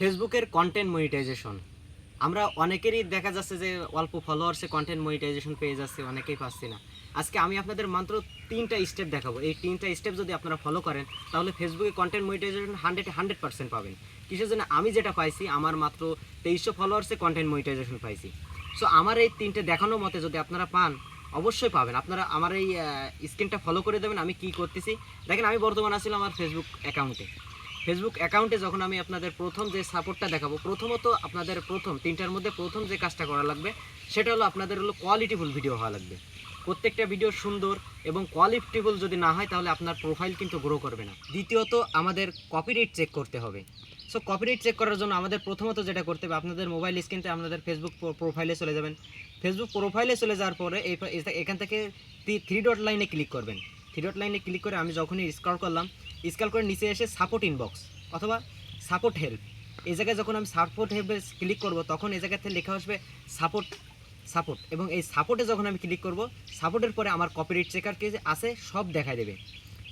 ফেসবুকের content monetization আমরা অনেকেরই দেখা যাচ্ছে যে অল্প ফলোয়ার্সে কন্টেন্ট মনিটাইজেশন পেয়ে যাচ্ছে, অনেকেই পাচ্ছি না। আজকে আমি আপনাদের মাত্র তিনটা স্টেপ দেখাবো। এই তিনটা স্টেপ যদি আপনারা ফলো করেন, তাহলে ফেসবুকে content monetization hundred hundred percent পাবেন। কিসের জন্য আমি যেটা পাইছি, আমার মাত্র তেইশশো ফলোয়ার্সে কন্টেন্ট মনিটাইজেশন পাইছি। সো আমার এই তিনটে দেখানোর মতে যদি আপনারা পান, অবশ্যই পাবেন। আপনারা আমার এই স্ক্রিনটা ফলো করে দেবেন, আমি কি করতেছি? দেখেন, আমি বর্তমান আছি আমার ফেসবুক অ্যাকাউন্টে ফেসবুক অ্যাকাউন্টে যখন আমি আপনাদের প্রথম যে সাপোর্টটা দেখাবো, প্রথমত আপনাদের প্রথম, তিনটার মধ্যে প্রথম যে কাজটা করা লাগবে, সেটা হলো আপনাদের হলো কোয়ালিটিফুল ভিডিও হওয়া লাগবে। প্রত্যেকটা ভিডিও সুন্দর এবং কোয়ালিটিফুল যদি না হয়, তাহলে আপনার প্রোফাইল কিন্তু গ্রো করবে না। দ্বিতীয়ত, আমাদের কপিরাইট চেক করতে হবে। সো কপিরাইট চেক করার জন্য আমাদের প্রথমত যেটা করতে হবে, আপনাদের মোবাইল স্ক্রিনতে আপনাদের ফেসবুক প্রোফাইলে চলে যাবেন। ফেসবুক প্রোফাইলে চলে যাওয়ার পরে এখান থেকে থ্রি ডট লাইনে ক্লিক করবেন। থ্রি ডট লাইনে ক্লিক করে আমি যখনই স্ক্রল করলাম স্ক্রল করে নিচে এসে সাপোর্ট ইনবক্স অথবা সাপোর্ট হেল্প এই জায়গায় যখন আমি সাপোর্ট হেল্পে ক্লিক করব, তখন এই জায়গা থেকে লেখা আসবে সাপোর্ট সাপোর্ট এবং এই সাপোর্টে যখন আমি ক্লিক করব সাপোর্টের পরে আমার কপিরাইট চেকার কে আছে, সব দেখায় দেবে।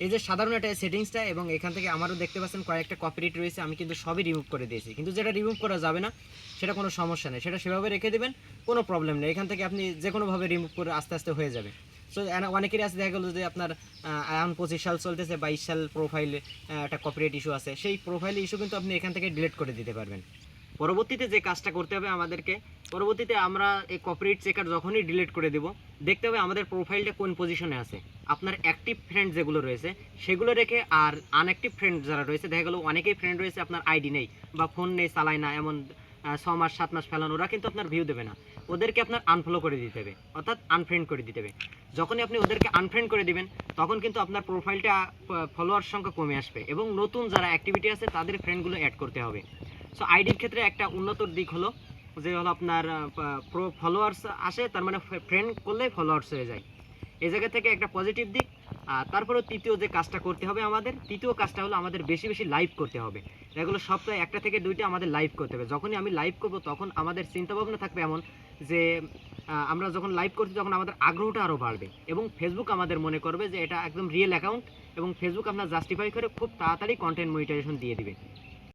এই যে সাধারণ একটা সেটিংসটা এবং এখান থেকে আমারও দেখতে পাচ্ছেন কয়েকটা কপিরাইট রয়েছে, আমি কিন্তু সবই রিমুভ করে দিয়েছি। কিন্তু যেটা রিমুভ করা যাবে না, সেটা কোনো সমস্যা নেই। সেটা সেভাবে রেখে দেবেন, কোনো প্রবলেম নেই। এখান থেকে আপনি যে কোনোভাবে রিমুভ করে আস্তে আস্তে হয়ে যাবে। সো অনেকেরই আছে, দেখা গেলো যে আপনার এখন পঁচিশ সাল চলতেছে, বাইশ সাল প্রোফাইলে একটা কপিরাইট ইস্যু আছে। সেই প্রোফাইল ইস্যু কিন্তু আপনি এখান থেকে ডিলিট করে দিতে পারবেন। পরবর্তীতে যে কাজটা করতে হবে আমাদেরকে, পরবর্তীতে আমরা এই কপিরাইট চেকার যখনই ডিলিট করে দেব, দেখতে হবে আমাদের প্রোফাইলটা কোন পজিশনে আছে। আপনার অ্যাক্টিভ ফ্রেন্ড যেগুলো রয়েছে, সেগুলো রেখে আর আনঅ্যাক্টিভ ফ্রেন্ড যারা রয়েছে, দেখা গেলো অনেকেই ফ্রেন্ড রয়েছে, আপনার আইডি নেই বা ফোন নেই, চালায় না, এমন ছ মাস, সাত মাস ফেলানো, ওরা কিন্তু আপনার ভিউ দেবে না। ওদেরকে আপনার আনফলো করে দিতে হবে, অর্থাৎ আনফ্রেন্ড করে দিতে হবে। যখনই আপনি ওদেরকে আনফ্রেন্ড করে দিবেন, তখন কিন্তু আপনার প্রোফাইলটা ফলোয়ার সংখ্যা কমে আসবে এবং নতুন যারা অ্যাক্টিভিটি আছে, তাদের ফ্রেন্ডগুলো অ্যাড করতে হবে। সো আইডির ক্ষেত্রে একটা উন্নত দিক হলো যে হলো আপনার প্রো ফলোয়ার্স আসে, তার মানে ফ্রেন্ড করলে ফলোয়ার্স হয়ে যায়। এই জায়গা থেকে একটা পজিটিভ দিক তারপরে তৃতীয় যে কাজটা করতে হবে আমাদের, তৃতীয় কাজটা হলো আমাদের বেশি বেশি লাইভ করতে হবে। এগুলো সপ্তাহে একটা থেকে দুইটা আমাদের লাইভ করতে হবে। যখনই আমি লাইভ করব তখন আমাদের চিন্তাভাবনা থাকবে এমন যে আমরা যখন লাইভ করছি তখন আমাদের আগ্রহটা আরও বাড়বে এবং ফেসবুক আমাদের মনে করবে যে এটা একদম রিয়েল অ্যাকাউন্ট এবং ফেসবুক আপনার জাস্টিফাই করে খুব তাড়াতাড়ি কন্টেন্ট মনিটাইজেশন দিয়ে দিবে।